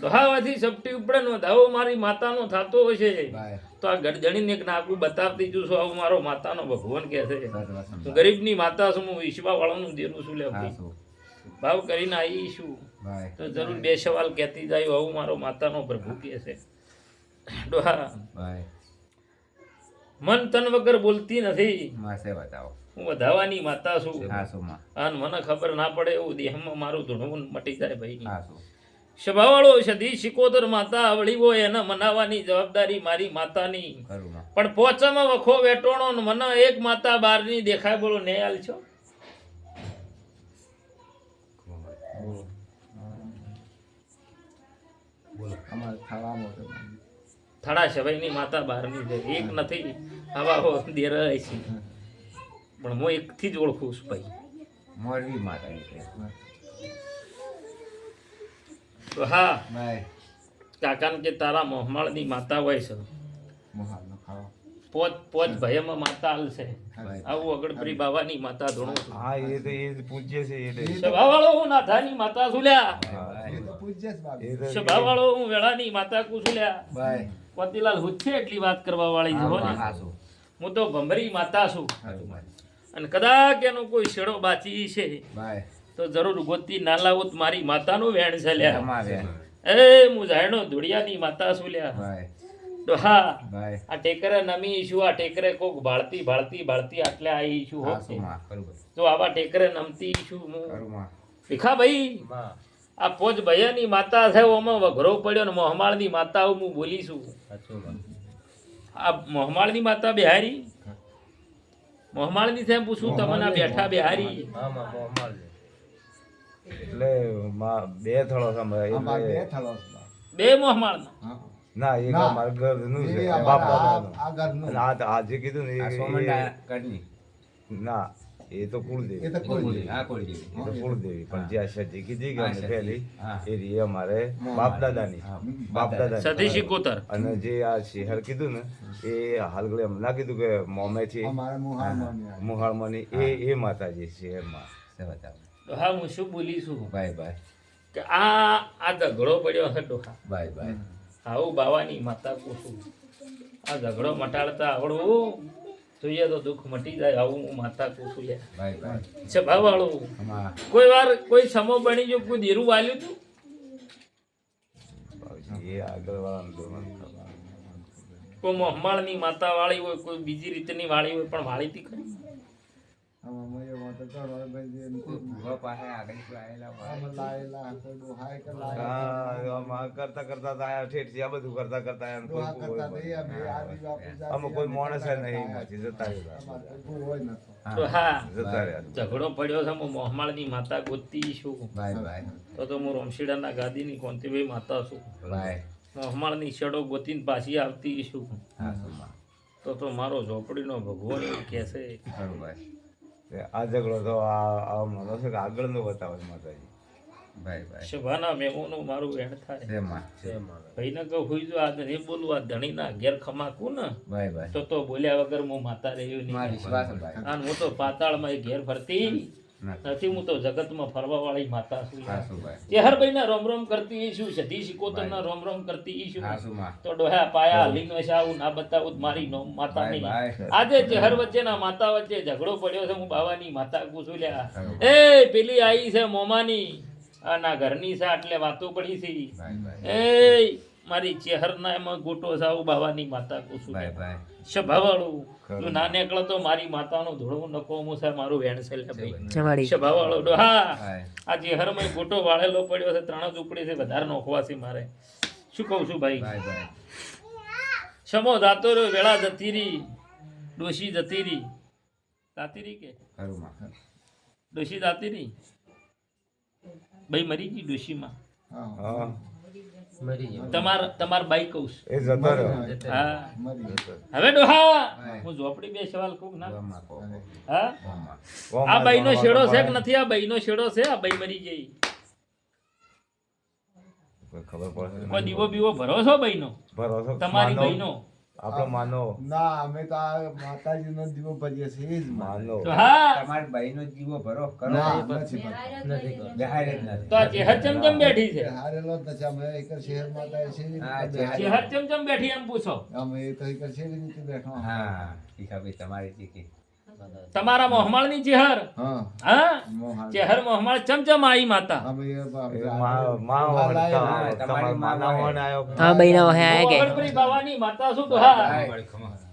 દોહાવાથી સપટી ઉપડે નો ધાવો મારી માતાનો થતો હશે ભાઈ તો આ ગરજણીને એક નાકું બતાવતી છું. આવું મારો માતાનો ભગવાન કહે છે. હું ગરીબની માતા છું હું ઈશ્વા વાળાનું દેરું છું લે ભાવ કરીને આવી છું. તો જરૂર બે સવાલ કહેતી જાય આવું મારો માતાનો પ્રભુ કહે છે. ડોહા મન તન વગર બોલતી નથી. બતાવો. હું વધાવાની માતા છું. અને મને ખબર ના પડે એવું દેહમાં મારું ધૂણવું મટી જાય ભાઈ. સ્વભાવવાળો સદી શિકોદર માતા આવડી હોય એને મનાવાની જવાબદારી મારી માતાની. પણ પોચામાં વખો વેટોણો ને મને એક માતા બારની દેખાય બોલો છો. અમારે ખાવામાં તો થડા સવાઈની માતા બારની છે. એક નથી આવા હો દેરાય છે. પણ હું એકથી જ ઓળખું છું ભાઈ. મોરવી માતા એટલે તો હા. કાકાને કે તારા મોહમાળની માતા હોય છે. પોત પોત ભયમાં માતા હાલશે ભાઈ આવું અગડપરી બાવાની માતા ધોણું છું. હા એ તો એ પૂજ્ય છે એ સભાવાળો હું નાથાની માતા છું લ્યા. તો હું વેળાની માતા કુ છું લ્યા. ભાઈ કોતીલાલ હુચ્છે એટલી વાત કરવા વાળી છે હો ને. હું તો ભમરી માતા છું. અને કદાચ એનો કોઈ શેડો બાચી છે. ભાઈ તો જરૂર ગોતી ના લાવું તો મારી માતાનું વેણ છે લ્યા. એ હું જાણો ધુડિયાની માતા છું લ્યા. તો હા આ ટેકરે નમી છું આ ટેકરે કોક ભાળતી ભાળતી ભાળતી આટલે આ છું હો. તો આવા ટેકરે નમતી છું હું. ભીખા ભાઈ આ પોજ ભૈયાની માતા છે ઓમાં વઘરો પડ્યો ને મોહમાળની માતા હું બોલીશું આ મોહમાળની માતા બિહારી? મોહમાળની છે પૂછું તમને આ બેઠા બિહારી? એટલે માં બે થળો અમારે. બે થળો બે મોહમાળના હા. ના એક ના. ઘરનું છે. એ બાપ અમારા આ- આ ઘરનું. આ તો આ કીધું ને સોમંડા ના એ તો કુળદેવી. એ તો કુળદેવી હા કુળદેવી. એ તો કુળદેવી. પણ જે આ સતી કીધી કે અમે. પહેલી એ રહી અમારે બાપ દાદાની બાપ દાદા સતી શિકોતર અને જે આ શહેર કીધું ને એ હાલ ઘડી એમ ના કીધું કે મોમેથી અમારે મુહાલમાંની આ. એ એ માતાજી શહેરમાં છે બતાવો હા હું શું બોલીશું ભાઈ ભાઈ કે આ આ ઝઘડો પડ્યો હશે ડોહા. ભાઈ ભાઈ આવું બાવાની માતા પૂછું. આ ઝઘડો મટાડતા આવડવું? જોઈએ તો દુઃખ મટી જાય આવું હું માતા પૂછું યાર. ભાઈ ભાઈ છે ભાવવાળું આમાં કોઈ વાર કોઈ સમો બની ગયો કોઈ દેરું વાલ્યું તું? એ આગળ વાળાનું ધોરણ કોઈ મોહમાળની માતા વાળી હોય કોઈ બીજી રીતની વાળી હોય પણ વાળી તી ખરી? કરતા કરતા આ બધું કરતા કરતા ને અમે કોઈ માણસ નહીં. જતા ઝઘડો પડ્યો છે હું મોહમાળની માતા ગોતી છું. ભાઈ ભાઈ. તો તો હું રોમશીડાના ગાદીની કોંતીભાઈ માતા છું. મોહમાળની છેડો ગોતીને પાછી આવતી છું. શું તો તો મારો ઝોપડીનો ભગવાન કહે છે. આ ઝઘડો તો આ માનો છે કે આગળનો બતાવે છે માતાજી. ભાઈ ભાઈ. સભાના મેમોનું મારું વેણ થાય? છે માં ભાઈને કહું હુઈ જો આ નહીં બોલું આ ધણીના ઘેર ખમાકું ને ભાઈ ભાઈ. તો તો બોલ્યા વગર હું માતા રહ્યું માં નહીં વિશ્વાસ છે ભાઈ. અને હું તો પાતાળમાં એ ઘેર ફરતી નથી. હું તો જગતમાં ફરવા વાળી માતા છું. હા ભાઈ? ના રોમ રોમ કરતી ઈ છે? ધી શિકોતર ના રોમ રોમ કરતી ઈ શું? તો ડોહા પાયા છે આવું ના બતાવું મારી નો માતા નહીં આજે ચેહર વચ્ચેના માતા વચ્ચે ઝઘડો પડ્યો છે હું બાવાની માતા પૂછું લ્યા. એ પેલી આઈ છે મોમાની. આના ઘરની છે એટલે વાતો પડી છે. એ મારી ચહેરના એમાં ગોટો સાવ બાવાની માતા ભાઈ ભાઈ તું ના નીકળો તો મારી માતાનો ધોળો નકો નકોમું છે મારું વેણ છે ભાઈ. જવાડી હા. આ ચેહરમાં ગોટો વાળેલો પડ્યો છે ત્રણ જ ઉપડી છે વધારે નોખવા છે મારે. શું કહું છું ભાઈ? ભાઈ ભાઈ સમો જાતો રહ્યો વેળા જતી રહી ડોશી જતી રહી. તાતી રહી કે? ડોશી જાતી રહી? ભાઈ મરી ગઈ ડોશીમાં. હા. હા તમાર તમાર બાઈ કહું એ જતો હા. હવે ડોહા હું. ઝોપડી બે સવાલ કહું ના? હા? આ આ બાઈનો શેડો છે કે નથી? આ બાઈનો શેડો છે? આ બાઈ મરી ગઈ. કોઈ ખબર કોઈ દીવો બીવો ભરો છો બાઈનો? ભરોસો તમારી બાઈનો? આપણો માનો. ના અમે તો આ માતાજીનો દીવો ભરીએ છીએ એ જ માનો. તો હા. તમારી ભાઈનો જીવો ભરો કરો. નથી ભરતા. જ નથી તો આ ચેહર ચમચમ બેઠી છે. હારેલો જ નથી. અમે એક શહેર માતા છે. ચેહર ચમચમ બેઠી એમ પૂછો. અમે તો એક શેરી નીચે બેઠો. હા ભાઈ તમારી ચીકી તમારા મોહમાળની ચેહર હા. ચેહર મોહમાળ ચમચમ આઈ માતા. હા બહેના બાવાની માતા શું ડોહા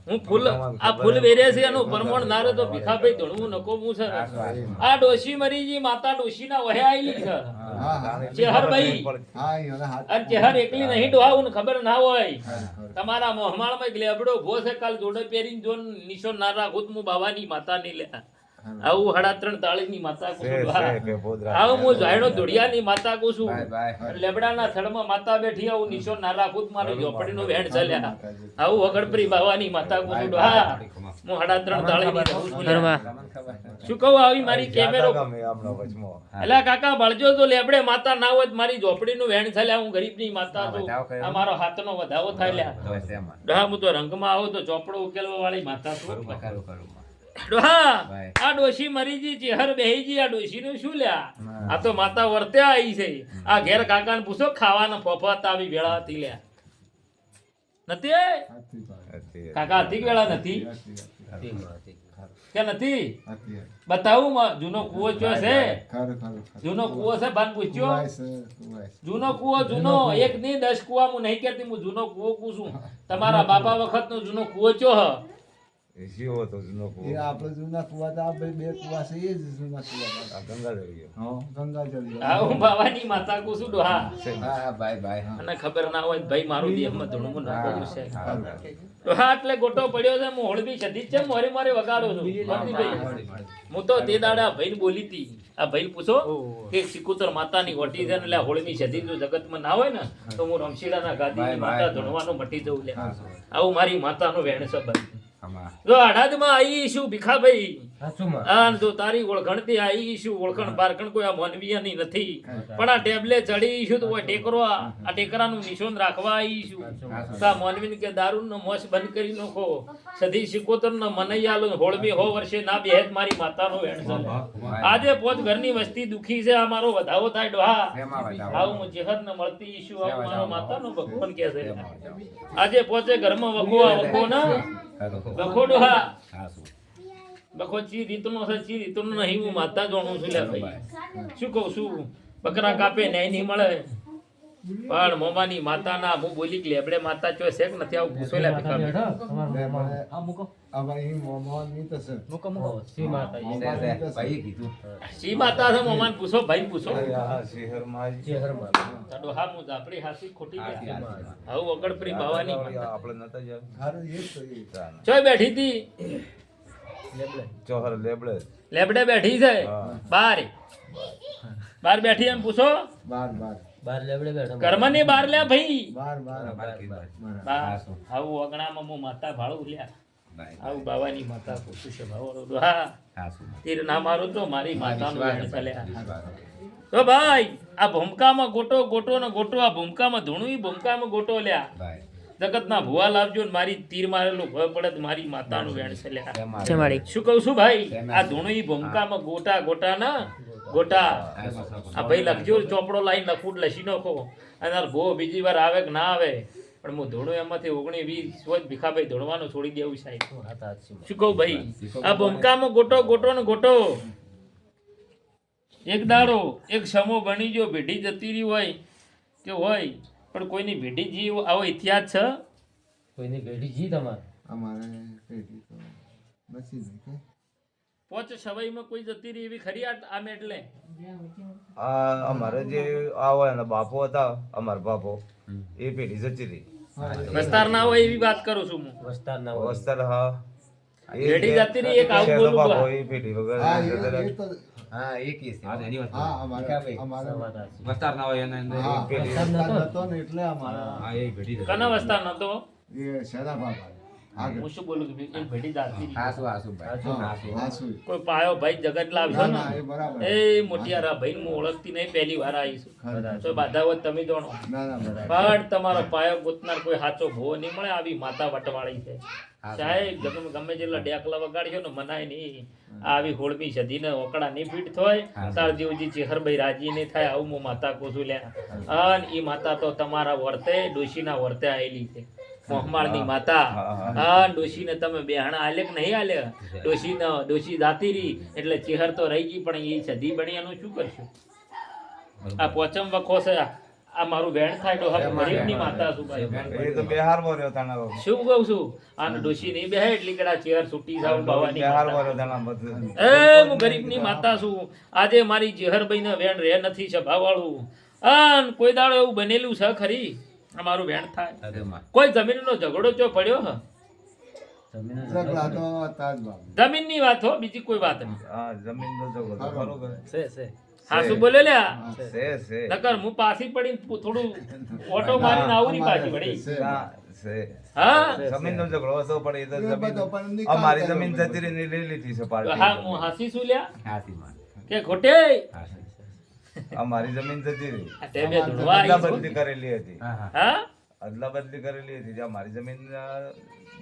હું ફૂલ આ ફૂલ વેરે છે એનું પરમણ નારે તો ભીખાભાઈ ધણવું નકો હું સર. આ ડોશી મરીજી માતા ડોશીના વહે આયેલી હા ચેહરભાઈ હા. અહીંયાના હાથ અને ચેહર એકલી નહીં ડોહાવું ખબર ના હોય. તમારા મોહમાળમાં એક લેબડો ભો છે કાલ જોડે પહેરીને જો નિશો ના રાખું તો હું બાવાની માતા ની લે. આવું સાડા ત્રણ તાળીની માતા છે, કુસુમ છે, આવું હું જાયણો ધોડિયાની માતા કુસુમ બાય બાય લેબડાના થડમાં માતા બેઠી આવું નીચો ના રાખું મારી ઝોપડી નું વેણ ચાલ્યા. આવું વગડપરી બાવાની માતા કુસુમ હા હું. સાડા ત્રણ છું. તમને ખબર. શું કહું આવી મારી કેમેરો. એલા કાકા બળજો તો લેબડે માતા ના હોય મારી ઝોપડી નું વેણ ચાલ્યા હું ગરીબની માતા છું. આ મારો હાથનો વધાવો થાય હું તો રંગમાં આવું તો ચોપડો ઉકેલવા વાળી માતા છું. કરું, કરું, કરું. ડોહા. આ ડોશી મરીજી ચેહર બેહીજી આ ડોશીનું શું લ્યા? આ તો માતા વર્તે આવી છે. આ ઘેર કાકાને પૂછો ખાવાના ફોફત આવી વેળા હતી લ્યા. નથી. કાકા હતી કે વેળા નથી. નથી. બતાવું જૂનો કુવો ચો છે. જૂનો કુવો છે ભાન પૂછ્યો. જૂનો કુવો જૂનો એક ની દસ કુવા હું નહીં કહેતી હું જૂનો કુવો પૂછું. તમારા બાપા વખત નો જૂનો કુવો ચો હ? એ શિવો જૂનો કૂવો. એ આપણે જૂના કુવા તો આપણે બે કુવા છે એ જ જૂના કુવા આ ગંગાધર ગયો. હા ગંગાજળ હા હું બાવાની માતા કુસું ડોહા. હા, બાય બાય. અને ખબર ના હોય ભાઈ મારું દેહમાં ધૂણું નાખેલું છે. હા, હા. ડોહા એટલે ગોટો પડ્યો છે હું હોળવી સધી છે મોરે મોરે વગાડો છું. હું તો તે દાડા ભાઈ બોલી હતી. આ ભાઈ પૂછો કે સિકુતર માતાની વટી છે ને એટલે આ હોળવી સધી જો જગતમાં ના હોય ને તો હું રમશીડાના ગાદીની ગાદી માતા. ધૂણવાનું મટી જવું લે. આવું મારી માતાનો વેણ આમાં. જો અડાદમાં આવી શું ભીખાભાઈ. આ જો તારી ઓળખણથી આવી શું ઓળખણ પારખણ કોઈ આ મોનવીયાની નથી. પણ આ ટેબલે ચડી છું તો ટેકરો આ. આ ટેકરાનું નિશાન રાખવા આવી છું તો આ મોનવીને કે દારૂનો મોસ બંધ કરી નાખો. સધી સિકોતરનો મનૈયાલો હોળમી હો વર્ષે ના બેહેત મારી માતાનો વેણ આજે પોત ઘરની વસ્તી દુખી છે આ મારો વધાવો થાય ડોહા. આવું હું જેહર ને મળતી ઈશુ આવું મારો માતાનો ભગવાન કે છે. આજે પોતે ઘરમાં વખો વખો ના વખો હા, બખો ચી રીતનો છે ચી રીતનો નહીં હું માતા જાણું છું લે ભાઈ. શું કહું છું બકરા કાપે ન્યાય નહીં મળે. પણ મોમાની માતાના હું બોલી કે લેબડે માતા ચો શેક નથી આવું પૂછો લે ભીખા બે મૂકો. આમાં અહીં મોહમ્મદની તો છે. છે, મોહમ્મદ છે. ની તો કીધું. શી માતા છે મોમાન પૂછો ભાઈ પૂછો. આ. તાડો હા મુ ઝાપડી હાસી ખોટી ગઈ. આવું વગડપરી બાવાની માતા. આપણે નતા જ હારું એ તો ચોય બેઠી હતી? ચોહર લેબડે. લેબડે બેઠી છે? બાર. બાર બેઠી એમ પૂછો? બાર બાર. બાર લે ભાઈ. બાર બાર બાર કીધું. બાર. બાર. હા, આવું અગણામાં હું માતા ભાળું લ્યા. આવું બાવાની માતા પૂછું છે ભાવરો હા. હા, તીર ના મારું તો મારી માતાનું ચાલ્યા. તો ભાઈ આ ભૂમકામાં ગોટો ગોટો ને ગોટો આ ભૂમકામાં ધૂણું ઈ ભૂમકામાં ગોટો લ્યા. જગતના ભુવા લાવજો ને મારી તીર મારેલું ભય પડે મારી માતાનું વેણ છે લ્યા શું કહું છું ભાઈ? આ ધૂણું ઈ ભૂમકામાં ગોટા ગોટા ના ગોટા. આ ભાઈ લખજો ચોપડો લાઈન લખું લસી નાખો અને ગો બીજી વાર આવે કે ના આવે. પણ હું ધોણું એમાંથી ઓગણી વીસ સોચ ભીખાભાઈ ધોણવાનું છોડી દેવું સાહેબ શું કહું ભાઈ? આ ભૂમકામાં ગોટો ગોટો ને ગોટો. એક દાડો એક સમો બની ગયો ભેઢી જતી રહી હોય કે હોય પણ કોઈની ભેઢી જી આવો ઇતિહાસ છે? અમારે ભેઢી તો નથી જ કે પોચ સવાઈમાં કોઈ જતી રહી એવી ખરી આમ એટલે આ અમારે જે આવો એના બાપો હતા અમાર બાપો એ પેઢી જતી રહી. વસ્તાર ના હોય એવી વાત કરું છું હું. વસ્તાર ના હોય. વસ્તાર હા. પેઢી જતી રહી, એક આવું બોલું બાપો એ પેઢી વગર હા એ. તો હા, એ કેસ હા અમારે અમારે વસ્તાર ના હોય એને હા પેઢી. નતો ને એટલે અમારા હા, એ પેઢી કના વસ્તાર નતો? એ બાબા આગળ. હું શું બોલું કે એક ભેટી જાતી હાસુ હાસુ ભાઈ. હાસુ હાસુ. કોઈ પાયો ભાઈ જગત લાવશો ના, ના, એ ને એ મોટિયારા ભાઈ હું ઓળખતી નહીં પહેલી વાર આવીશું ખરું. તો બાધા તમે જાણો. ના, ના, બરાબર. પણ તમારો પાયો ગોતનાર કોઈ સાચો ભો નહીં મળે આવી માતા વટવાળી છે. સાહેબ ગમે ગમે જેટલા ડેકલા વગાડ્યો ને મનાય નહીં. આવી હોળમી સદીને ઓકડા નહીં ફીટ થાય. તાર જેવજી ચેહરભાઈ રાજી નહીં થાય આવું હું માતા કોશું લે અને ઈ માતા તો તમારા વર્તે ડોશીના વર્તે આવેલી છે. મોહમાળની માતા. હા ડોશીને તમે બેહણા આલે કે નહીં આલે? ડોશી ડોશી જાતી રહી એટલે ચેહર તો રહી ગઈ પણ એ સદી બની એનું શું કરશું? આ પોચમ વખો છે આ મારું વેણ થાય તો હવે ગરીબની માતા છું ભાઈ એ તો બેહારમાં રહ્યો તાણા શું કહું છું? આને ડોશી નહીં બેહે એટલી કડા ચેર છૂટી જાવ બાવાની બેહાર રહ્યો તાણા બધું. એ હું ગરીબની માતા છું. આજે મારી જેહરભાઈને વેણ રહે નથી સભાવાળું. આ કોઈ દાડો એવું બનેલું છે ખરી? આ મારું વેણ થાય. કોઈ જમીનનો ઝઘડો ચો પડ્યો હ? જમીન. જમીનની વાત હો બીજી કોઈ વાત નહીં. હા જમીન નો ઝઘડો બરોબર. છે છે. સાસુ બોલે લ્યા છે છે. નકર હું પાછી પડી થોડું ઓટો મારીને આવું નહીં પાછી પડી છે. હા? જમીન નો ઝઘડો હતો પણ એ તો એ બધો પણ જમીન અમારી જમીન. જતી રહી લીધી છે હા હું હાસી શું લ્યા? હાસી કે ખોટે? અમારી જમીન જતી રહી. અદલા બદલી કરેલી હતી. હા હા. હા? અદલા બદલી કરેલી હતી. અમારી મારી જમીન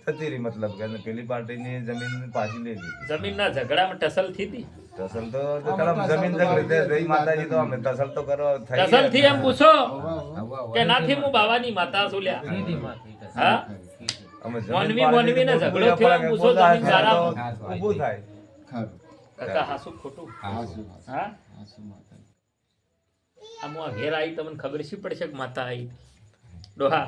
થતી રહી મતલબ કે પેલી પાર્ટીની જમીન પાછી લઈ લીધી. જમીનના ઝઘડામાં ટસલથી હતી? ટસલ તો જમીન ઝઘડી જય માતાજી તો અમે ટસલ તો કરો થઈ ટસલથી એમ પૂછો. કે નાથી હું બાવાની માતા છું લ્યા? હા. અમે મોનવી ઝઘડો થયો એમ પૂછો જમીન સારા? ઊભું થાય. કાકા હાસું ખોટું. હાસુ. હા? હાસુ માતા. આમ ઘેર આવી તમને ખબર શી પડશે કે માતા આવી. ડોહા.